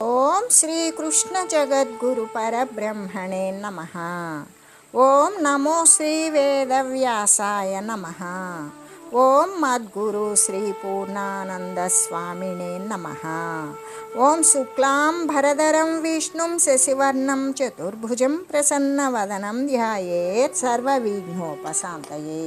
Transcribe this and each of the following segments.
ఓం శ్రీకృష్ణ జగద్గురు పరబ్రహ్మణే నమ ఓం నమో శ్రీ వేదవ్యాసాయ నమ ఓం మద్గురు శ్రీ పూర్ణానంద స్వామినే నమ ఓం శుక్లాం భరధరం విష్ణుం శశివర్ణం చతుర్భుజం ప్రసన్నవదనం ధ్యాయేత్ సర్వవిఘ్నోపశాంతయే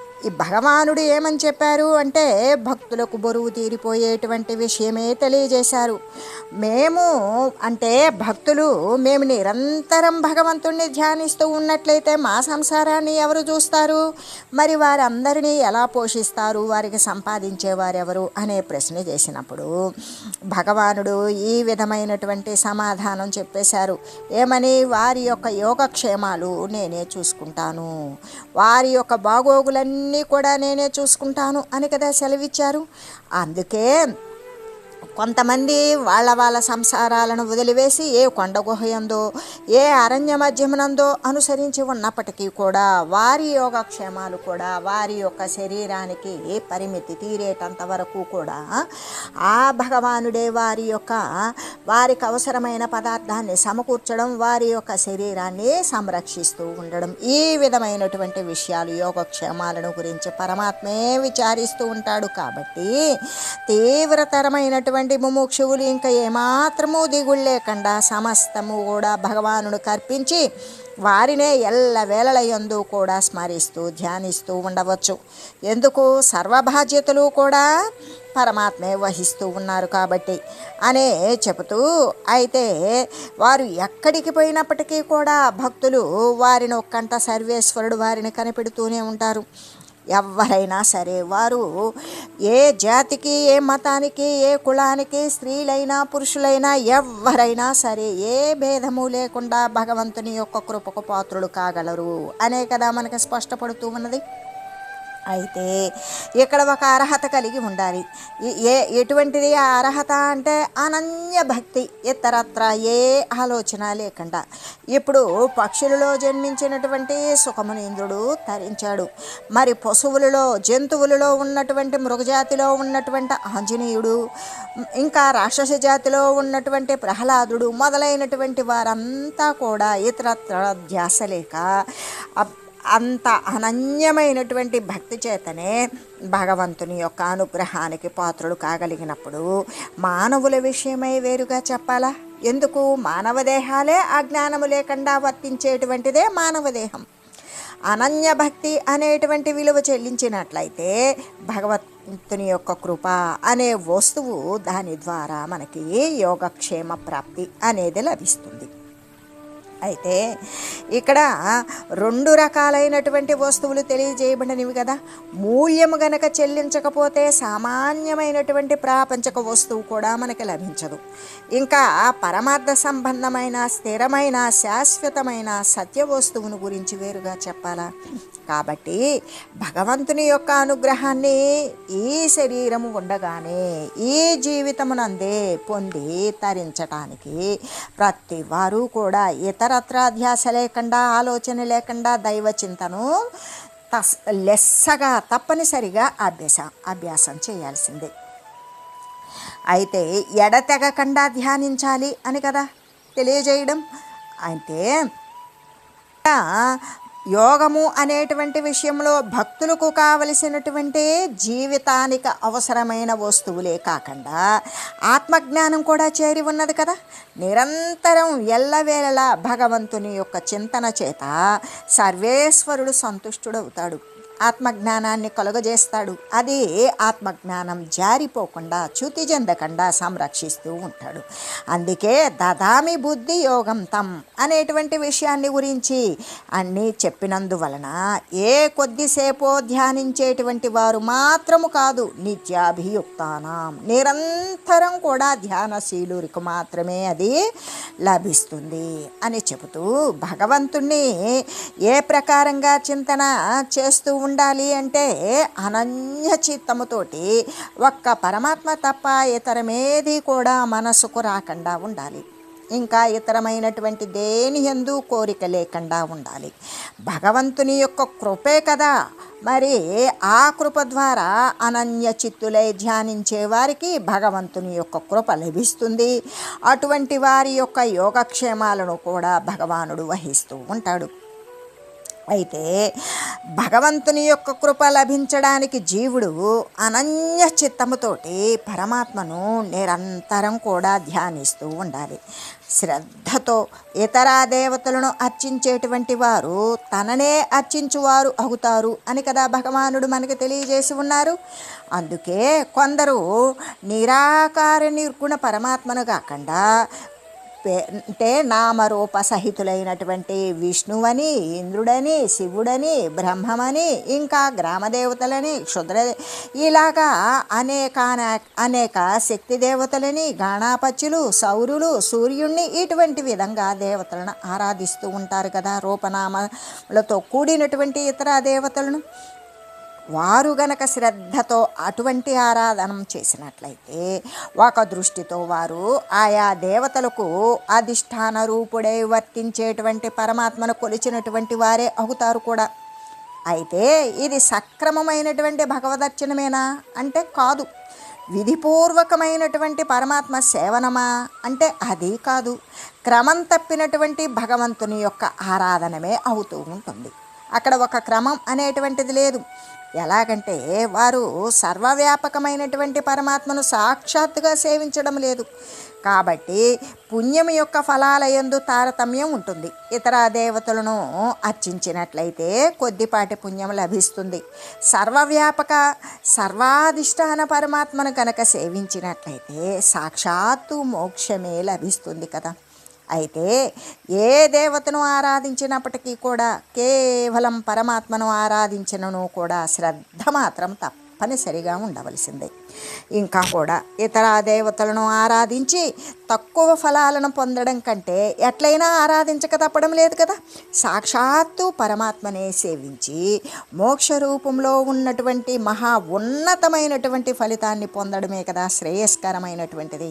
ఈ భగవానుడు ఏమని చెప్పారు అంటే భక్తులకు బరువు తీరిపోయేటువంటి విషయమే తెలియజేశారు. మేము అంటే భక్తులు మేము నిరంతరం భగవంతుణ్ణి ధ్యానిస్తూ ఉన్నట్లయితే మా సంసారాన్ని ఎవరు చూస్తారు? మరి వారందరినీ ఎలా పోషిస్తారు? వారికి సంపాదించేవారెవరు అనే ప్రశ్న చేసినప్పుడు భగవానుడు ఈ విధమైనటువంటి సమాధానం చెప్పేశారు. ఏమని? వారి యొక్క యోగక్షేమాలు నేనే చూసుకుంటాను. వారి యొక్క బాగోగులన్నీ కూడా నేనే చూసుకుంటాను అని కదా సెలవిచ్చారు. అందుకే కొంతమంది వాళ్ళ వాళ్ళ సంసారాలను వదిలివేసి ఏ కొండ గుహయందో ఏ అరణ్య మధ్యమునందో అనుసరించి ఉన్నప్పటికీ కూడా వారి యోగక్షేమాలు కూడా వారి యొక్క శరీరానికి పరిమితి తీరేటంత వరకు కూడా ఆ భగవానుడే వారి యొక్క వారికి అవసరమైన పదార్థాన్ని సమకూర్చడం వారి యొక్క శరీరాన్ని సంరక్షిస్తూ ఉండడం ఈ విధమైనటువంటి విషయాలు యోగక్షేమాలను గురించి పరమాత్మే విచారిస్తూ ఉంటాడు కాబట్టి తీవ్రతరమైనటువంటి ముముక్షువులు ఇంకా ఏమాత్రము దిగులు లేకుండా సమస్తము కూడా భగవానుడు కర్పించి వారినే ఎల్ల వేళలయందు కూడా స్మరిస్తూ ధ్యానిస్తూ ఉండవచ్చు. ఎందుకు? సర్వబాధ్యతలు కూడా పరమాత్మే వహిస్తూ ఉన్నారు కాబట్టి అనే చెబుతూ అయితే వారు ఎక్కడికి పోయినప్పటికీ కూడా భక్తులు వారిని ఒక్కంట సర్వేశ్వరుడు వారిని కనిపెడుతూనే ఉంటారు. ఎవరైనా సరే వారు ఏ జాతికి ఏ మతానికి ఏ కులానికి స్త్రీలైనా పురుషులైనా ఎవరైనా సరే ఏ భేదము లేకుండా భగవంతుని యొక్క కృపకు పాత్రులు కాగలరు. అనే కదా మనకి స్పష్టపడుతూ ఉన్నది. అయితే ఇక్కడ ఒక అర్హత కలిగి ఉండాలి. ఏ ఎటువంటిది ఆ అర్హత అంటే అనన్య భక్తి ఇతరత్ర ఏ ఆలోచన లేకుండా. ఇప్పుడు పక్షులలో జన్మించినటువంటి సుఖమునీంద్రుడు తరించాడు. మరి పశువులలో జంతువులలో ఉన్నటువంటి మృగజాతిలో ఉన్నటువంటి ఆంజనేయుడు ఇంకా రాక్షస జాతిలో ఉన్నటువంటి ప్రహ్లాదుడు మొదలైనటువంటి వారంతా కూడా ఇతరత్ర ధ్యాస లేక అంత అనన్యమైనటువంటి భక్తి చేతనే భగవంతుని యొక్క అనుగ్రహానికి పాత్రులు కాగలిగినప్పుడు మానవుల విషయమై వేరుగా చెప్పాలా? ఎందుకు? మానవ దేహాలే అజ్ఞానము లేకుండా వర్తించేటువంటిదే మానవ దేహం అనన్య భక్తి అనేటువంటి విలువ చెల్లించినట్లయితే భగవంతుని యొక్క కృప అనే వస్తువు దాని ద్వారా మనకి యోగక్షేమ ప్రాప్తి అనేది లభిస్తుంది. అయితే ఇక్కడ రెండు రకాలైనటువంటి వస్తువులు తెలియజేయబడినవి కదా. మూల్యము గనక చెల్లించకపోతే సామాన్యమైనటువంటి ప్రాపంచక వస్తువు కూడా మనకి లభించదు. ఇంకా పరమార్థ సంబంధమైన స్థిరమైన శాశ్వతమైన సత్య వస్తువును గురించి వేరుగా చెప్పాలా? కాబట్టి భగవంతుని యొక్క అనుగ్రహాన్ని ఈ శరీరము ఉండగానే ఈ జీవితమునందే పొంది తరించటానికి ప్రతి వారు కూడా ఇతర ధ్యాస లేకుండా ఆలోచన లేకుండా దైవ చింతను తస్ లెస్సగా తప్పనిసరిగా అభ్యాసం అభ్యాసం చేయాల్సిందే. అయితే ఎడతెగకుండా ధ్యానించాలి అని కదా తెలియజేయడం? అయితే యోగము అనేటువంటి విషయంలో భక్తులకు కావలసినటువంటి జీవితానికి అవసరమైన వస్తువులే కాకుండా ఆత్మజ్ఞానం కూడా చేరి ఉన్నది కదా. నిరంతరం ఎల్లవేళలా భగవంతుని యొక్క చింతన చేత సర్వేశ్వరుడు సంతుష్టుడవుతాడు. ఆత్మజ్ఞానాన్ని కలుగజేస్తాడు. అది ఆత్మజ్ఞానం జారిపోకుండా చ్యుతి చెందకుండా సంరక్షిస్తూ ఉంటాడు. అందుకే దదామి బుద్ధి యోగం తం అనేటువంటి విషయాన్ని గురించి అన్నీ చెప్పినందువలన ఏ కొద్దిసేపో ధ్యానించేటువంటి వారు మాత్రము కాదు నిత్యాభియుక్తానం. నిరంతరం కూడా ధ్యానశీలురికి మాత్రమే అది లభిస్తుంది అని చెబుతూ భగవంతుణ్ణి ఏ ప్రకారంగా చింతన చేస్తూ ఉండాలి అంటే అనన్య చిత్తముతోటి ఒక్క పరమాత్మ తప్ప ఇతరమేది కూడా మనసుకు రాకుండా ఉండాలి. ఇంకా ఇతరమైనటువంటి దేని ఎందు కోరిక లేకుండా ఉండాలి. భగవంతుని యొక్క కృపే కదా. మరి ఆ కృప ద్వారా అనన్య చిత్తులై ధ్యానించే వారికి భగవంతుని యొక్క కృప లభిస్తుంది. అటువంటి వారి యొక్క యోగక్షేమాలను కూడా భగవానుడు వహిస్తూ ఉంటాడు. అయితే భగవంతుని యొక్క కృప లభించడానికి జీవుడు అనన్య చిత్తముతోటి పరమాత్మను నిరంతరం కూడా ధ్యానిస్తూ ఉండాలి. శ్రద్ధతో ఇతర దేవతలను అర్చించేటువంటి వారు తననే అర్చించువారు అవుతారు అని కదా భగవానుడు మనకి తెలియజేసి ఉన్నారు. అందుకే కొందరు నిరాకార నిర్గుణ పరమాత్మను కాకుండా అంటే నామరూప సహితులైనటువంటి విష్ణువని ఇంద్రుడని శివుడని బ్రహ్మమని ఇంకా గ్రామదేవతలని క్షుద్ర ఇలాగా అనేక అనేక శక్తి దేవతలని గాణాపత్యులు సౌరులు సూర్యుణ్ణి ఇటువంటి విధంగా దేవతలను ఆరాధిస్తూ ఉంటారు కదా రూపనామాలతో కూడినటువంటి ఇతర దేవతలను. వారు గనక శ్రద్ధతో అటువంటి ఆరాధన చేసినట్లయితే ఒక దృష్టితో వారు ఆయా దేవతలకు అధిష్టాన రూపుడై వర్తించేటువంటి పరమాత్మను కొలిచినటువంటి వారే అవుతారు కూడా. అయితే ఇది సక్రమమైనటువంటి భగవదర్చనమేనా? అంటే కాదు. విధిపూర్వకమైనటువంటి పరమాత్మ సేవనమా? అంటే అది కాదు. క్రమం తప్పినటువంటి భగవంతుని యొక్క ఆరాధనమే అవుతూ ఉంటుంది. అక్కడ ఒక క్రమం అనేటువంటిది లేదు. ఎలాగంటే వారు సర్వవ్యాపకమైనటువంటి పరమాత్మను సాక్షాత్తుగా సేవించడం లేదు. కాబట్టి పుణ్యం యొక్క ఫలాల ఎందు తారతమ్యం ఉంటుంది. ఇతర దేవతలను అర్చించినట్లయితే కొద్దిపాటి పుణ్యం లభిస్తుంది. సర్వవ్యాపక సర్వాధిష్టాన పరమాత్మను కనుక సేవించినట్లయితే సాక్షాత్తు మోక్షమే లభిస్తుంది కదా. అయితే ఏ దేవతను ఆరాధించినప్పటికీ కూడా కేవలం పరమాత్మను ఆరాధించినను కూడా శ్రద్ధ మాత్రం తప్పనిసరిగా ఉండవలసిందే. ఇంకా కూడా ఇతర దేవతలను ఆరాధించి తక్కువ ఫలాలను పొందడం కంటే ఎట్లయినా ఆరాధించక తప్పడం లేదు కదా. సాక్షాత్తు పరమాత్మనే సేవించి మోక్ష రూపంలో ఉన్నటువంటి మహా ఉన్నతమైనటువంటి ఫలితాన్ని పొందడమే కదా శ్రేయస్కరమైనటువంటిది.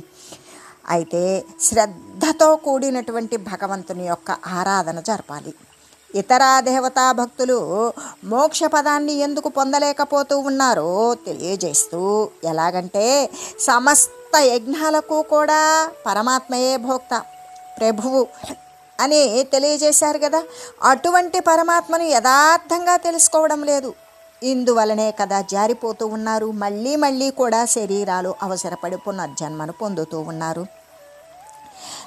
అయితే శ్రద్ధతో కూడినటువంటి భగవంతుని యొక్క ఆరాధన జరపాలి. ఇతర దేవతా భక్తులు మోక్ష పదాన్ని ఎందుకు పొందలేకపోతూ ఉన్నారో తెలియజేస్తూ ఎలాగంటే సమస్త యజ్ఞాలకు కూడా పరమాత్మయే భోక్త ప్రభువు అని తెలియజేశారు కదా. అటువంటి పరమాత్మను యథార్థంగా తెలుసుకోవడం లేదు. ఇందువలనే కదా జారిపోతూ ఉన్నారు. మళ్ళీ మళ్ళీ కూడా శరీరాలు అవసరపడి పునర్జన్మను పొందుతూ ఉన్నారు.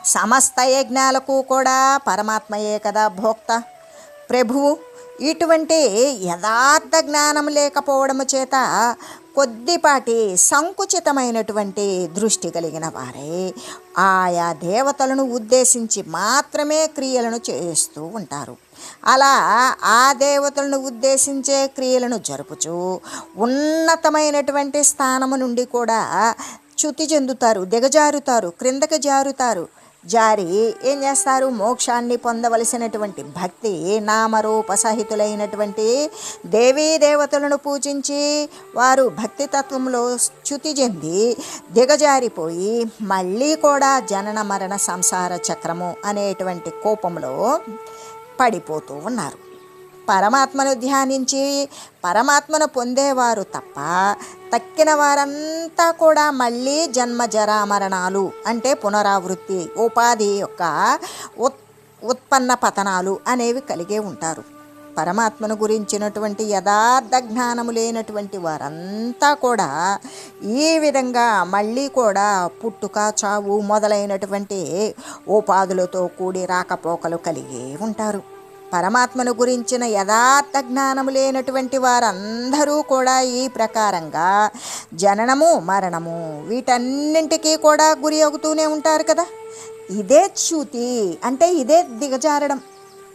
సమస్త యజ్ఞాలకు కూడా పరమాత్మయే కదా భోక్త. ప్రభువు ఇటువంటి యథార్థ జ్ఞానం లేకపోవడం చేత కొద్దిపాటి సంకుచితమైనటువంటి దృష్టి కలిగిన వారే. ఆయా దేవతలను ఉద్దేశించి మాత్రమే క్రియలను చేస్తూ ఉంటారు. అలా ఆ దేవతలను ఉద్దేశించే క్రియలను జరుపుచు ఉన్నతమైనటువంటి స్థానము నుండి కూడా చ్యుతి చెందుతారు దిగజారుతారు క్రిందకి జారుతారు. జారి ఏం చేస్తారు? మోక్షాన్ని పొందవలసినటువంటి భక్తి నామరూప సహితులైనటువంటి దేవీ దేవతలను పూజించి వారు భక్తి తత్వంలో చ్యుతి చెంది దిగజారిపోయి మళ్ళీ కూడా జనన మరణ సంసార చక్రము అనేటువంటి కోపంలో పడిపోతూ ఉన్నారు. పరమాత్మను ధ్యానించి పరమాత్మను పొందేవారు తప్ప తక్కిన వారంతా కూడా మళ్ళీ జన్మ జరామరణాలు అంటే పునరావృత్తి ఉపాధి యొక్క ఉత్ ఉత్పన్న పతనాలు అనేవి కలిగే ఉంటారు. పరమాత్మను గురించినటువంటి యథార్థ జ్ఞానము లేనటువంటి వారంతా కూడా ఈ విధంగా మళ్ళీ కూడా పుట్టుక చావు మొదలైనటువంటి ఉపాధులతో కూడి రాకపోకలు కలిగి ఉంటారు. పరమాత్మను గురించిన యథార్థ జ్ఞానము లేనటువంటి వారందరూ కూడా ఈ ప్రకారంగా జననము మరణము వీటన్నింటికీ కూడా గురి అవుతూనే ఉంటారు కదా. ఇదే చ్యూతి అంటే ఇదే దిగజారడం.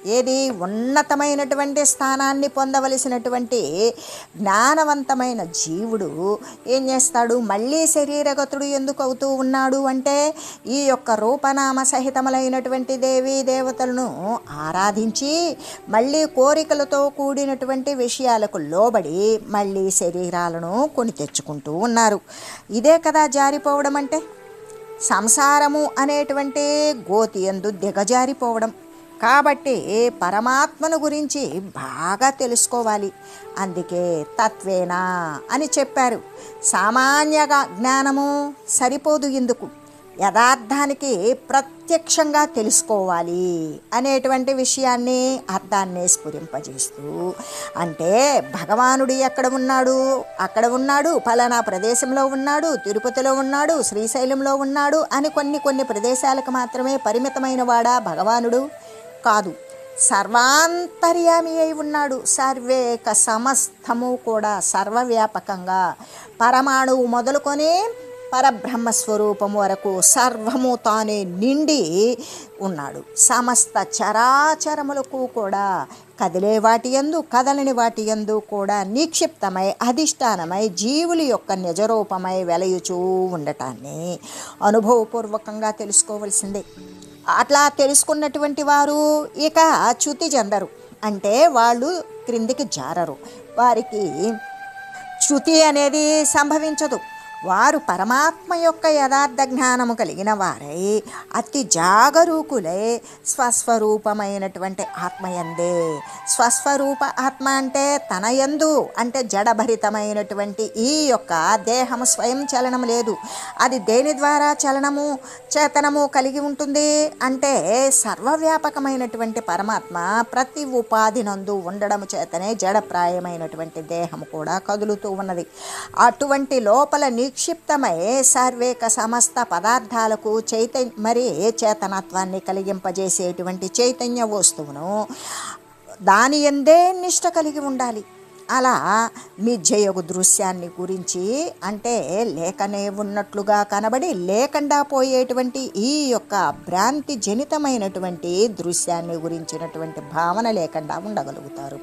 ఏది ఉన్నతమైనటువంటి స్థానాన్ని పొందవలసినటువంటి జ్ఞానవంతమైన జీవుడు ఏం చేస్తాడు? మళ్ళీ శరీరగతుడు ఎందుకు అవుతూ ఉన్నాడు అంటే ఈ యొక్క రూపనామ సహితములైనటువంటి దేవీ దేవతలను ఆరాధించి మళ్ళీ కోరికలతో కూడినటువంటి విషయాలకు లోబడి మళ్ళీ శరీరాలను కొని తెచ్చుకుంటూ ఉన్నారు. ఇదే కదా జారిపోవడం అంటే? సంసారము అనేటువంటి గోతి ఎందు దిగజారిపోవడం. కాబట్టి పరమాత్మను గురించి బాగా తెలుసుకోవాలి. అందుకే తత్వేనా అని చెప్పారు. సామాన్యగా జ్ఞానము సరిపోదు ఎందుకు? యథార్థానికి ప్రత్యక్షంగా తెలుసుకోవాలి అనేటువంటి విషయాన్ని అర్థాన్ని స్ఫురింపజేస్తూ అంటే భగవానుడు ఎక్కడ ఉన్నాడు? అక్కడ ఉన్నాడు ఫలానా ప్రదేశంలో ఉన్నాడు తిరుపతిలో ఉన్నాడు శ్రీశైలంలో ఉన్నాడు అని కొన్ని కొన్ని ప్రదేశాలకు మాత్రమే పరిమితమైన వాడా భగవానుడు? కాదు. సర్వాంతర్యామి అయి ఉన్నాడు. సర్వేక సమస్తము కూడా సర్వవ్యాపకంగా పరమాణువు మొదలుకొని పరబ్రహ్మ స్వరూపం వరకు సర్వము తానే నిండి ఉన్నాడు. సమస్త చరాచరములకు కూడా కదిలే వాటి యందు కదలని వాటి యందు కూడా నిక్షిప్తమై అధిష్టానమై జీవుల యొక్క నిజరూపమై వెలయుచూ ఉండటాన్ని అనుభవపూర్వకంగా తెలుసుకోవలసిందే. అట్లా తెలుసుకున్నటువంటి వారు ఇక చ్యుతి చెందరు. అంటే వాళ్ళు క్రిందికి జారరు. వారికి చ్యుతి అనేది సంభవించదు. వారు పరమాత్మ యొక్క యథార్థ జ్ఞానము కలిగిన వారై అతి జాగరూకులై స్వస్వరూపమైనటువంటి ఆత్మయందే. స్వస్వరూప ఆత్మ అంటే తన యందు అంటే జడభరితమైనటువంటి ఈ యొక్క దేహము స్వయం చలనం లేదు. అది దేని ద్వారా చలనము చేతనము కలిగి ఉంటుంది అంటే సర్వవ్యాపకమైనటువంటి పరమాత్మ ప్రతి ఉపాధి నందు ఉండడము చేతనే జడప్రాయమైనటువంటి దేహము కూడా కదులుతూ ఉన్నది. అటువంటి లోపల నీ నిక్షిప్తమై సర్వేక సమస్త పదార్థాలకు చైతన్య మరి చేతనత్వాన్ని కలిగింపజేసేటువంటి చైతన్య వస్తువును దాని ఎందే నిష్ట కలిగి ఉండాలి. అలా మిథ్యయోగ దృశ్యాన్ని గురించి అంటే లేకనే ఉన్నట్లుగా కనబడి లేకుండా పోయేటువంటి ఈ యొక్క భ్రాంతి జనితమైనటువంటి దృశ్యాన్ని గురించినటువంటి భావన లేకుండా ఉండగలుగుతారు.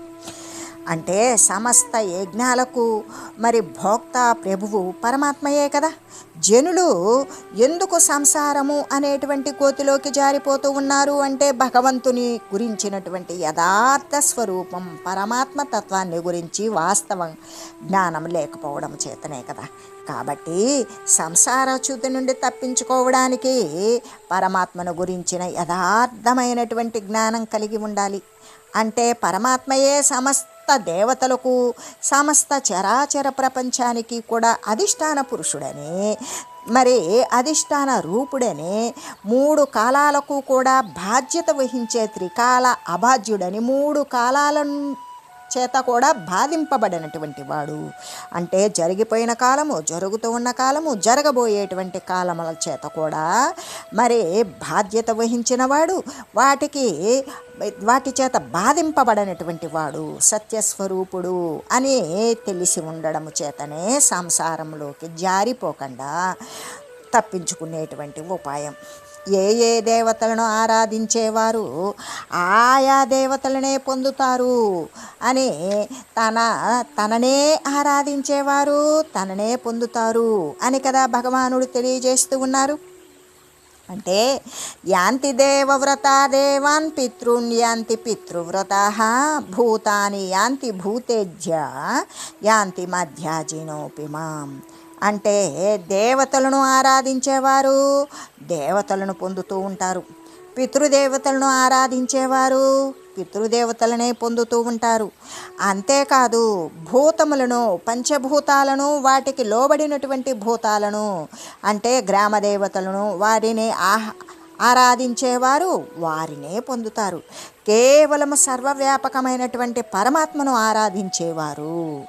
అంటే సమస్త యజ్ఞాలకు మరి భోక్త ప్రభువు పరమాత్మయే కదా. జనులు ఎందుకు సంసారము అనేటువంటి కోతిలోకి జారిపోతూ ఉన్నారు అంటే భగవంతుని గురించినటువంటి యథార్థ స్వరూపం పరమాత్మ తత్వాన్ని గురించి వాస్తవం జ్ఞానం లేకపోవడం చేతనే కదా. కాబట్టి సంసార చూతి నుండి తప్పించుకోవడానికి పరమాత్మను గురించిన యథార్థమైనటువంటి జ్ఞానం కలిగి ఉండాలి. అంటే పరమాత్మయే సమస్త దేవతలకు సమస్త చరాచర ప్రపంచానికి కూడా అధిష్టాన పురుషుడని. మరి అధిష్టాన రూపుడని. మూడు కాలాలకు కూడా బాధ్యత వహించే త్రికాల అబాధ్యుడని మూడు కాలాలను చేత కూడా బాధింపబడినటువంటి వాడు. అంటే జరిగిపోయిన కాలము జరుగుతూ ఉన్న కాలము జరగబోయేటువంటి కాలముల చేత కూడా మరి బాధ్యత వహించిన వాడు వాటికి వాటి చేత బాధింపబడినటువంటి వాడు సత్యస్వరూపుడు అని తెలిసి ఉండడము చేతనే సంసారంలోకి జారిపోకుండా తప్పించుకునేటువంటి ఉపాయం. ఏ ఏ దేవతలను ఆరాధించేవారు ఆయా దేవతలనే పొందుతారు అని తన తననే ఆరాధించేవారు తననే పొందుతారు అని కదా భగవానుడు తెలియజేస్తూ ఉన్నారు. అంటే యాంతి దేవవ్రత దేవాన్ పితృన్ యాంతి పితృవ్రత భూతాని యాంతి భూతేజ్య యాంతి మధ్యాజినోపి మాం అంటే దేవతలను ఆరాధించేవారు దేవతలను పొందుతూ ఉంటారు. పితృదేవతలను ఆరాధించేవారు పితృదేవతలనే పొందుతూ ఉంటారు. అంతేకాదు భూతములను పంచభూతాలను వాటికి లోబడినటువంటి భూతాలను అంటే గ్రామ దేవతలను వారిని ఆహ్ ఆరాధించేవారు వారినే పొందుతారు. కేవలం సర్వవ్యాపకమైనటువంటి పరమాత్మను ఆరాధించేవారు.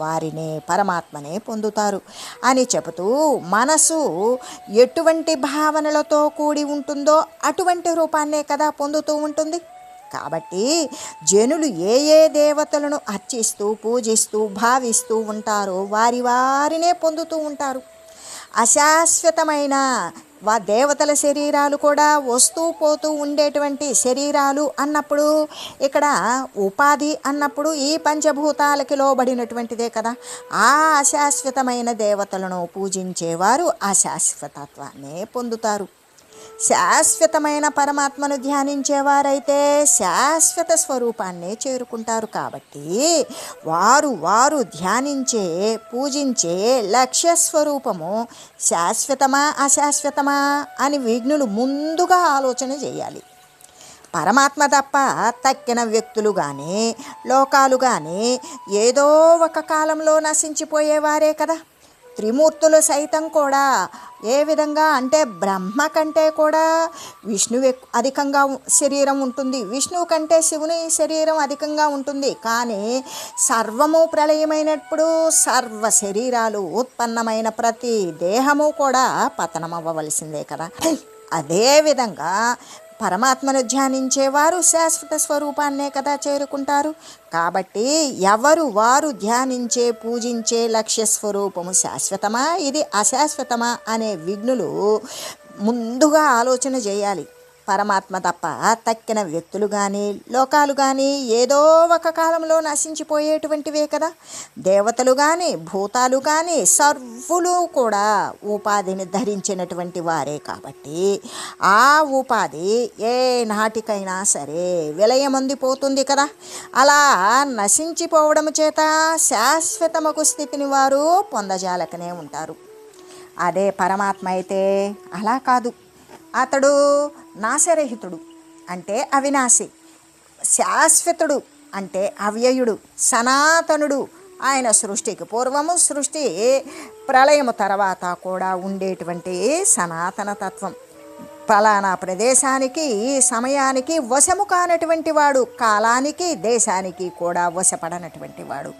వారినే పరమాత్మనే పొందుతారు అని చెబుతూ మనసు ఎటువంటి భావనలతో కూడి ఉంటుందో అటువంటి రూపాన్నే కదా పొందుతూ ఉంటుంది. కాబట్టి జనులు ఏ ఏ దేవతలను అర్చిస్తూ పూజిస్తూ భావిస్తూ ఉంటారో వారి వారినే పొందుతూ ఉంటారు. అశాశ్వతమైన వా దేవతల శరీరాలు కూడా వస్తూ పోతూ ఉండేటువంటి శరీరాలు అన్నప్పుడు ఇక్కడ ఉపాధి అన్నప్పుడు ఈ పంచభూతాలకి లోబడినటువంటిదే కదా. ఆ అశాశ్వతమైన దేవతలను పూజించేవారు అశాశ్వతత్వాన్నే పొందుతారు. శాశ్వతమైన పరమాత్మను ధ్యానించేవారైతే శాశ్వత స్వరూపాన్నే చేరుకుంటారు కాబట్టి వారు వారు ధ్యానించే పూజించే లక్ష్య స్వరూపము శాశ్వతమా అశాశ్వతమా అని విఘ్నులు ముందుగా ఆలోచన చేయాలి. పరమాత్మ తప్ప తక్కిన వ్యక్తులు కానీ లోకాలు కానీ ఏదో ఒక కాలంలో నశించిపోయేవారే కదా. త్రిమూర్తులు సైతం కూడా ఏ విధంగా అంటే బ్రహ్మ కంటే కూడా విష్ణువు అధికంగా శరీరం ఉంటుంది. విష్ణువు కంటే శివుని శరీరం అధికంగా ఉంటుంది. కానీ సర్వము ప్రళయమైనప్పుడు సర్వ శరీరాలు ఉత్పన్నమైన ప్రతి దేహము కూడా పతనం అవ్వవలసిందే కదా అదేవిధంగా పరమాత్మను ధ్యానించేవారు శాశ్వత స్వరూపాన్నే కదా చేరుకుంటారు. కాబట్టి ఎవరు వారు ధ్యానించే పూజించే లక్ష్య స్వరూపము శాశ్వతమా ఇది అశాశ్వతమా అనే విఘ్నులు ముందుగా ఆలోచన చేయాలి. పరమాత్మ తప్ప తక్కిన వ్యక్తులు కానీ లోకాలు కానీ ఏదో ఒక కాలంలో నశించిపోయేటువంటివే కదా. దేవతలు కానీ భూతాలు కానీ సర్వులు కూడా ఉపాధిని ధరించినటువంటి వారే కాబట్టి ఆ ఉపాధి ఏ నాటికైనా సరే విలయమందిపోతుంది కదా. అలా నశించిపోవడం చేత శాశ్వతమకు స్థితిని వారు పొందజాలకనే ఉంటారు. అదే పరమాత్మ అయితే అలా కాదు. అతడు నాశరహితుడు అంటే అవినాశి. శాశ్వతుడు అంటే అవ్యయుడు. సనాతనుడు ఆయన సృష్టికి పూర్వము సృష్టి ప్రళయము తర్వాత కూడా ఉండేటువంటి సనాతన తత్వం. ఫలానా ప్రదేశానికి సమయానికి వశము కానటువంటి వాడు కాలానికి దేశానికి కూడా వశపడనటువంటి వాడు.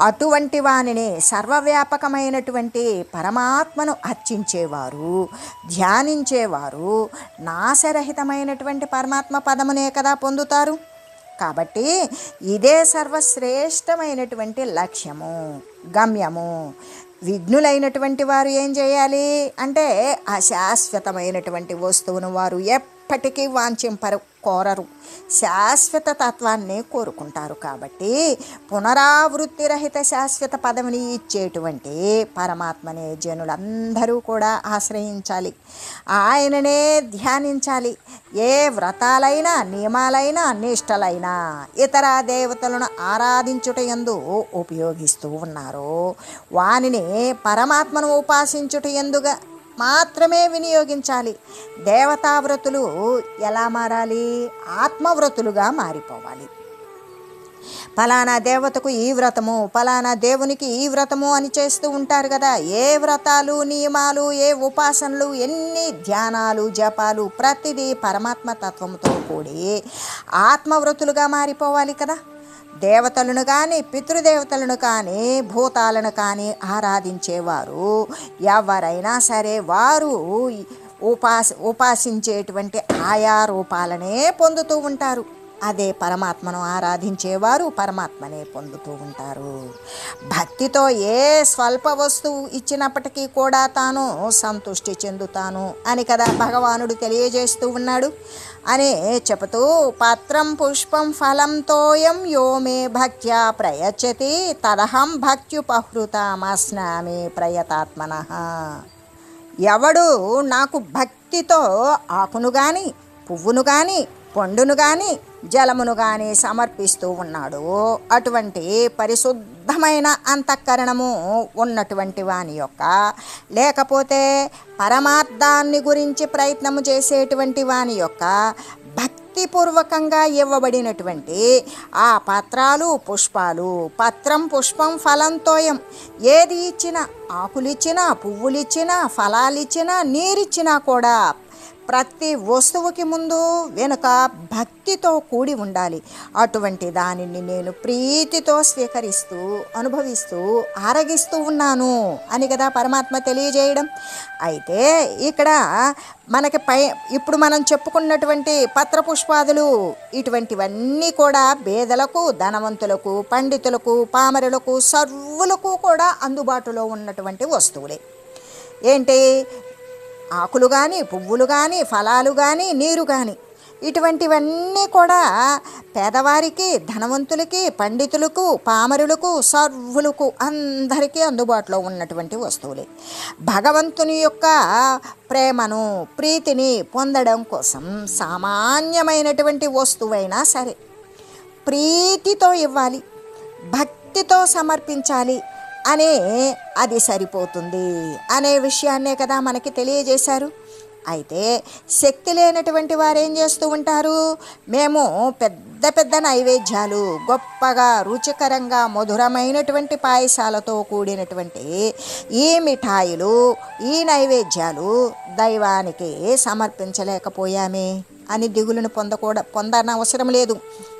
అటువంటి వానిని సర్వవ్యాపకమైనటువంటి పరమాత్మను అర్చించేవారు ధ్యానించేవారు నాశరహితమైనటువంటి పరమాత్మ పదమునే కదా పొందుతారు. కాబట్టి ఇదే సర్వశ్రేష్టమైనటువంటి లక్ష్యము గమ్యము. విఘ్నులైనటువంటి వారు ఏం చేయాలి? అంటే అశాశ్వతమైనటువంటి వస్తువును వారు ఎప్పటికీ వాంఛింపరు కోరరు. శాశ్వత తత్వాన్ని కోరుకుంటారు కాబట్టి పునరావృత్తి రహిత శాశ్వత పదవిని ఇచ్చేటువంటి పరమాత్మనే జనులందరూ కూడా ఆశ్రయించాలి. ఆయననే ధ్యానించాలి. ఏ వ్రతాలైనా నియమాలైనా నిష్టలైనా ఇతర దేవతలను ఆరాధించుట ఎందు ఉపయోగిస్తూ ఉన్నారో. వానిని పరమాత్మను ఉపాసించుట ఎందుగా మాత్రమే వినియోగించాలి. దేవతావ్రతులు ఎలా మారాలి? ఆత్మవ్రతులుగా మారిపోవాలి. ఫలానా దేవతకు ఈ వ్రతము ఫలానా దేవునికి ఈ వ్రతము అని చేస్తూ ఉంటారు కదా. ఏ వ్రతాలు నియమాలు ఏ ఉపాసనలు ఎన్ని ధ్యానాలు జపాలు ప్రతిదీ పరమాత్మ తత్వంతో కూడి ఆత్మవ్రతులుగా మారిపోవాలి కదా. దేవతలను కానీ పితృదేవతలను కానీ భూతాలను కానీ ఆరాధించేవారు. ఎవరైనా సరే వారు ఉపాస ఉపాసించేటువంటి ఆయా రూపాలనే పొందుతూ ఉంటారు. అదే పరమాత్మను ఆరాధించేవారు పరమాత్మనే పొందుతూ ఉంటారు. భక్తితో ఏ స్వల్ప వస్తువు ఇచ్చినప్పటికీ కూడా తాను సంతృష్టి చెందుతాను అని కదా భగవానుడు తెలియజేస్తూ ఉన్నాడు. అని చెబుతూ పత్రం పుష్పం ఫలం తోయం యో మే భక్త్యా ప్రయచ్చతి తదహం భక్త్యుపహృతమస్నామి ప్రయతాత్మన. ఎవడు నాకు భక్తితో ఆకును కానీ పువ్వును కానీ పండును కానీ జలమును కానీ సమర్పిస్తూ ఉన్నాడు. అటువంటి పరిశుద్ధమైన అంతఃకరణము ఉన్నటువంటి వాని యొక్క లేకపోతే పరమార్థాన్ని గురించి ప్రయత్నము చేసేటువంటి వాని యొక్క భక్తిపూర్వకంగా ఇవ్వబడినటువంటి ఆ పత్రాలు పుష్పాలు పత్రం పుష్పం ఫలంతోయం ఏది ఇచ్చినా ఆకులిచ్చినా పువ్వులిచ్చినా ఫలాలిచ్చినా నీరిచ్చినా కూడా ప్రతి వస్తువుకి ముందు వెనుక భక్తితో కూడి ఉండాలి. అటువంటి దానిని నేను ప్రీతితో స్వీకరిస్తూ అనుభవిస్తూ ఆరగిస్తూ ఉన్నాను అని కదా పరమాత్మ తెలియజేయడం. అయితే ఇక్కడ మనకి పై ఇప్పుడు మనం చెప్పుకున్నటువంటి పత్రపుష్పాదులు ఇటువంటివన్నీ కూడా పేదలకు ధనవంతులకు పండితులకు పామరులకు సర్వులకు కూడా అందుబాటులో ఉన్నటువంటి వస్తువులే. ఏంటి? ఆకులు కానీ పువ్వులు కానీ ఫలాలు కానీ నీరు కానీ ఇటువంటివన్నీ కూడా పేదవారికి ధనవంతులకి పండితులకు పామరులకు సర్వులకు అందరికీ అందుబాటులో ఉన్నటువంటి వస్తువులే. భగవంతుని యొక్క ప్రేమను ప్రీతిని పొందడం కోసం సామాన్యమైనటువంటి వస్తువైనా సరే ప్రీతితో ఇవ్వాలి భక్తితో సమర్పించాలి అనే అది సరిపోతుంది అనే విషయాన్నే కదా మనకి తెలియజేశారు. అయితే శక్తి లేనటువంటి వారు ఏం చేస్తూ ఉంటారు? మేము పెద్ద పెద్ద నైవేద్యాలు గొప్పగా రుచికరంగా మధురమైనటువంటి పాయసాలతో కూడినటువంటి ఈ మిఠాయిలు ఈ నైవేద్యాలు దైవానికి సమర్పించలేకపోయామే అని దిగులును పొందకూడ పొందనవసరం లేదు.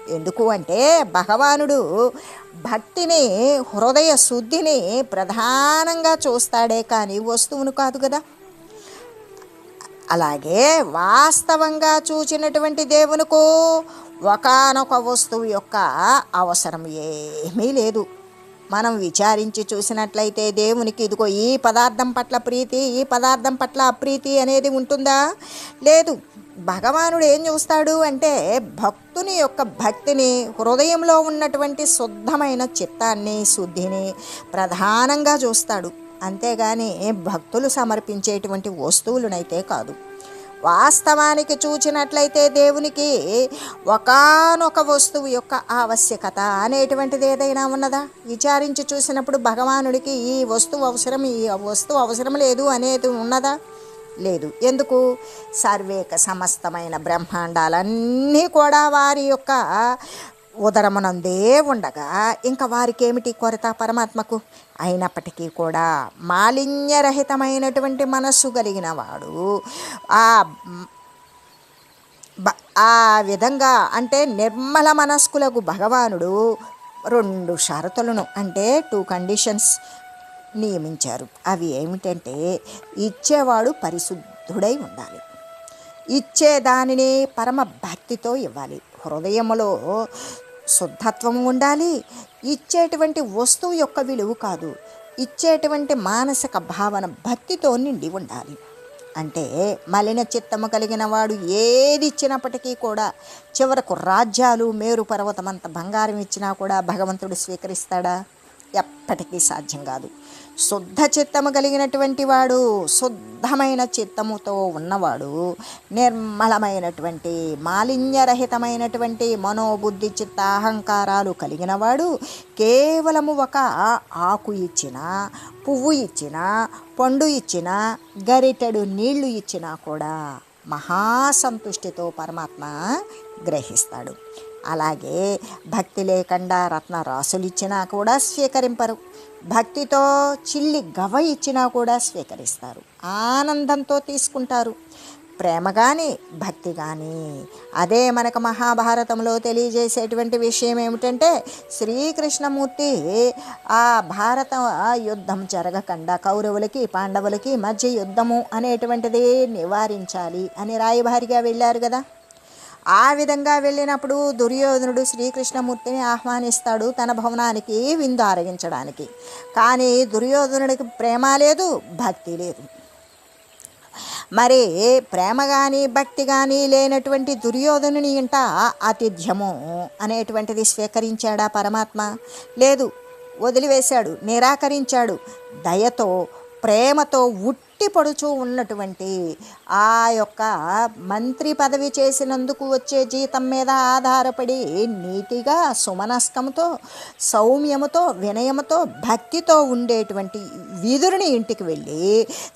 ఎందుకు అంటే భగవానుడు భక్తిని హృదయ శుద్ధిని ప్రధానంగా చూస్తాడే కానీ వస్తువును కాదు కదా. అలాగే వాస్తవంగా చూచినటువంటి దేవునికు ఒకానొక వస్తువు యొక్క అవసరం ఏమీ లేదు. మనం విచారించి చూసినట్లయితే దేవునికి ఇదిగో ఈ పదార్థం పట్ల ప్రీతి ఈ పదార్థం పట్ల అప్రీతి అనేది ఉంటుందా? లేదు. భగవానుడు ఏం చూస్తాడు అంటే భక్తుని యొక్క భక్తిని హృదయంలో ఉన్నటువంటి శుద్ధమైన చిత్తాన్ని శుద్ధిని ప్రధానంగా చూస్తాడు. అంతేగాని భక్తులు సమర్పించేటువంటి వస్తువులనైతే కాదు. వాస్తవానికి చూచినట్లయితే దేవునికి ఒకానొక వస్తువు యొక్క ఆవశ్యకత అనేటువంటిది ఏదైనా ఉన్నదా? విచారించి చూసినప్పుడు భగవానుడికి ఈ వస్తువు అవసరం ఈ వస్తువు అవసరం లేదు అనేది ఉన్నదా? లేదు. ఎందుకు? సర్వేక సమస్తమైన బ్రహ్మాండాలన్నీ కూడా వారి యొక్క ఉదరమునందే ఉండగా ఇంకా వారికేమిటి కొరత పరమాత్మకు? అయినప్పటికీ కూడా మాలిన్యరహితమైనటువంటి మనస్సు కలిగిన వాడు ఆ బ- ఆ విధంగా అంటే నిర్మల మనస్కులకు భగవానుడు రెండు షరతులను అంటే టూ కండిషన్స్ నియమించారు. అవి ఏమిటంటే ఇచ్చేవాడు పరిశుద్ధుడై ఉండాలి. ఇచ్చే దానిని పరమ భక్తితో ఇవ్వాలి. హృదయములో శుద్ధత్వం ఉండాలి. ఇచ్చేటువంటి వస్తువు యొక్క విలువ కాదు. ఇచ్చేటువంటి మానసిక భావన భక్తితో నిండి ఉండాలి. అంటే మలిన చిత్తము కలిగిన వాడు ఏది ఇచ్చినప్పటికీ కూడా చివరకు రాజ్యాలు మేరు పర్వతమంత బంగారం ఇచ్చినా కూడా భగవంతుడు స్వీకరిస్తాడా? ఎప్పటికీ సాధ్యం కాదు. శుద్ధ చిత్తము కలిగినటువంటి వాడు శుద్ధమైన చిత్తముతో ఉన్నవాడు నిర్మలమైనటువంటి మాలిన్యరహితమైనటువంటి మనోబుద్ధి చిత్త అహంకారాలు కలిగినవాడు కేవలము ఒక ఆకు ఇచ్చిన పువ్వు ఇచ్చిన పండు ఇచ్చిన గరిటెడు నీళ్ళు ఇచ్చినా కూడా మహాసంతుష్టితో పరమాత్మ గ్రహిస్తాడు. అలాగే భక్తి లేకుండా రత్న రాసులు ఇచ్చినా కూడా స్వీకరింపరు. భక్తితో చిల్లి గవ ఇచ్చినా కూడా స్వీకరిస్తారు. ఆనందంతో తీసుకుంటారు. ప్రేమ కానీ భక్తి కానీ అదే మనకు మహాభారతంలో తెలియజేసేటువంటి విషయం ఏమిటంటే శ్రీకృష్ణమూర్తి ఆ భారత యుద్ధం జరగకుండా కౌరవులకి పాండవులకి మధ్య యుద్ధము అనేటువంటిది నివారించాలి అని రాయభారిగా వెళ్ళారు కదా. ఆ విధంగా వెళ్ళినప్పుడు దుర్యోధనుడు శ్రీకృష్ణమూర్తిని ఆహ్వానిస్తాడు తన భవనానికి విందు ఆరగించడానికి. కానీ దుర్యోధనుడికి ప్రేమ లేదు భక్తి లేదు. మరి ప్రేమ కానీ భక్తి కానీ లేనటువంటి దుర్యోధనుని ఇంట ఆతిథ్యము అనేటువంటిది స్వీకరించాడా పరమాత్మ? లేదు. వదిలివేశాడు నిరాకరించాడు. దయతో ప్రేమతో ఉట్టిపడుచూ ఉన్నటువంటి ఆ యొక్క మంత్రి పదవి చేసినందుకు వచ్చే జీతం మీద ఆధారపడి నీతిగా సుమనస్కంతో సౌమ్యముతో వినయముతో భక్తితో ఉండేటువంటి విదురుని ఇంటికి వెళ్ళి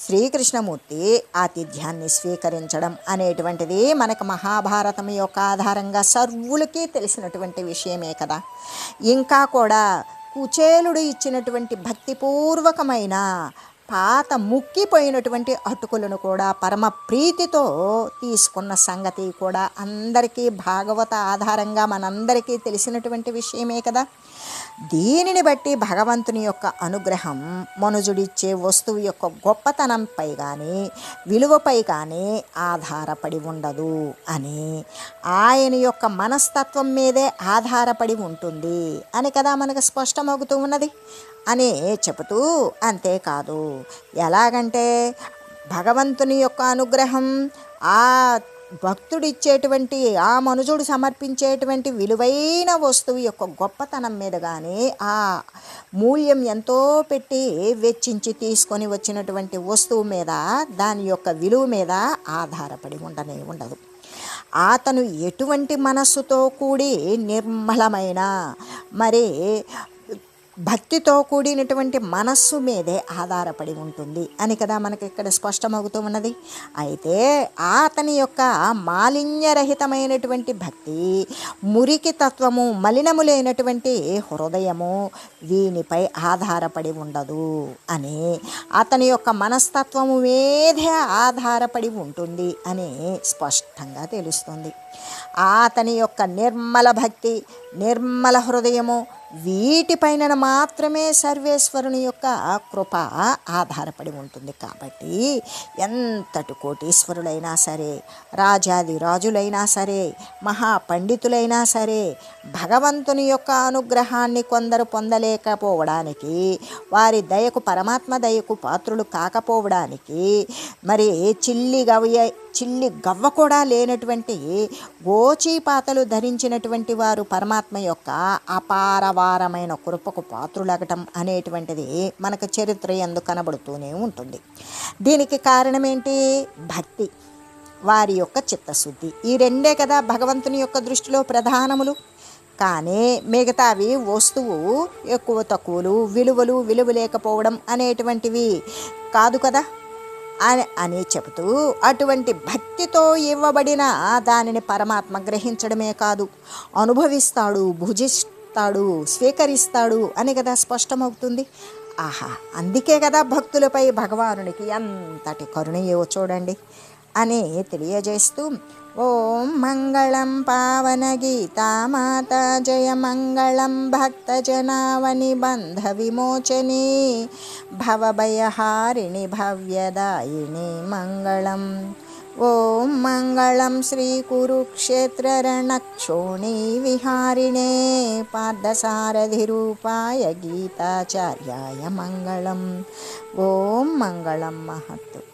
శ్రీకృష్ణమూర్తి ఆతిథ్యాన్ని స్వీకరించడం అనేటువంటిది మనకు మహాభారతం యొక్క ఆధారంగా సర్వులకి తెలిసినటువంటి విషయమే కదా. ఇంకా కూడా కుచేలుడు ఇచ్చినటువంటి భక్తిపూర్వకమైన పాత ముక్కిపోయినటువంటి అటుకులను కూడా పరమ ప్రీతితో తీసుకున్న సంగతి కూడా అందరికీ భాగవత ఆధారంగా మనందరికీ తెలిసినటువంటి విషయమే కదా. దీనిని బట్టి భగవంతుని యొక్క అనుగ్రహం మనుజుడిచ్చే వస్తువు యొక్క గొప్పతనంపై కానీ విలువపై కానీ ఆధారపడి ఉండదు అని ఆయన యొక్క మనస్తత్వం మీదే ఆధారపడి ఉంటుంది అని కదా మనకు స్పష్టమవుతూ ఉన్నది అని చెబుతూ అంతేకాదు. ఎలాగంటే భగవంతుని యొక్క అనుగ్రహం ఆ భక్తుడిచ్చేటువంటి ఆ మనుజుడు సమర్పించేటువంటి విలువైన వస్తువు యొక్క గొప్పతనం మీద కానీ ఆ మూల్యం ఎంతో పెట్టి వెచ్చించి తీసుకొని వచ్చినటువంటి వస్తువు మీద దాని యొక్క విలువ మీద ఆధారపడి ఉండనే ఉండదు. అతను ఎటువంటి మనస్సుతో కూడి నిర్మలమైన మరి భక్తితో కూడినటువంటి మనస్సు మీదే ఆధారపడి ఉంటుంది. అని కదా మనకి ఇక్కడ స్పష్టమవుతూ ఉన్నది. అయితే అతని యొక్క మాలిన్యరహితమైనటువంటి భక్తి మురికి తత్వము మలినము లేనటువంటి హృదయము వీనిపై ఆధారపడి ఉండదు అని అతని యొక్క మనస్తత్వము మీదే ఆధారపడి ఉంటుంది అని స్పష్టంగా తెలుస్తుంది. అతని యొక్క నిర్మల భక్తి నిర్మల హృదయము వీటిపైన మాత్రమే సర్వేశ్వరుని యొక్క కృప ఆధారపడి ఉంటుంది కాబట్టి ఎంతటి కోటీశ్వరులైనా సరే రాజాది రాజులైనా సరే మహాపండితులైనా సరే భగవంతుని యొక్క అనుగ్రహాన్ని కొందరు పొందలేకపోవడానికి వారి దయకు పరమాత్మ దయకు పాత్రులు కాకపోవడానికి మరి చిల్లి గవ్య చిల్లి గవ్వ కూడా లేనటువంటి గోచీపాతలు ధరించినటువంటి వారు పరమాత్మ యొక్క అపారవారమైన కృపకు పాత్రులగటం అనేటువంటిది మనకు చరిత్ర ఎందు కనబడుతూనే ఉంటుంది. దీనికి కారణం ఏంటి భక్తి వారి యొక్క చిత్తశుద్ధి. ఈ రెండే కదా భగవంతుని యొక్క దృష్టిలో ప్రధానములు. కానీ మిగతావి వస్తువు ఎక్కువ తక్కువలు విలువలు విలువ లేకపోవడం అనేటువంటివి కాదు కదా? అని అని చెబుతూ అటువంటి భక్తితో ఇవ్వబడిన దానిని పరమాత్మ గ్రహించడమే కాదు. అనుభవిస్తాడు భుజిస్తాడు స్వీకరిస్తాడు అని కదా స్పష్టమవుతుంది. ఆహా అందుకే కదా భక్తులపై భగవానునికి ఎంతటి కరుణయో చూడండి అని తెలియజేస్తూ ఓం మంగళం పావన గీతామాత జయ మంగళం భక్తజనావని బంధ విమోచని భవభయహారిణి భవ్యదాయిని మంగళం. ఓం మంగళం శ్రీకురుక్షేత్రరణక్షోణీ విహారిణే పార్థసారథిరూపాయ గీతాచార్యాయ మంగళం. ఓం మంగళం మహత్తు.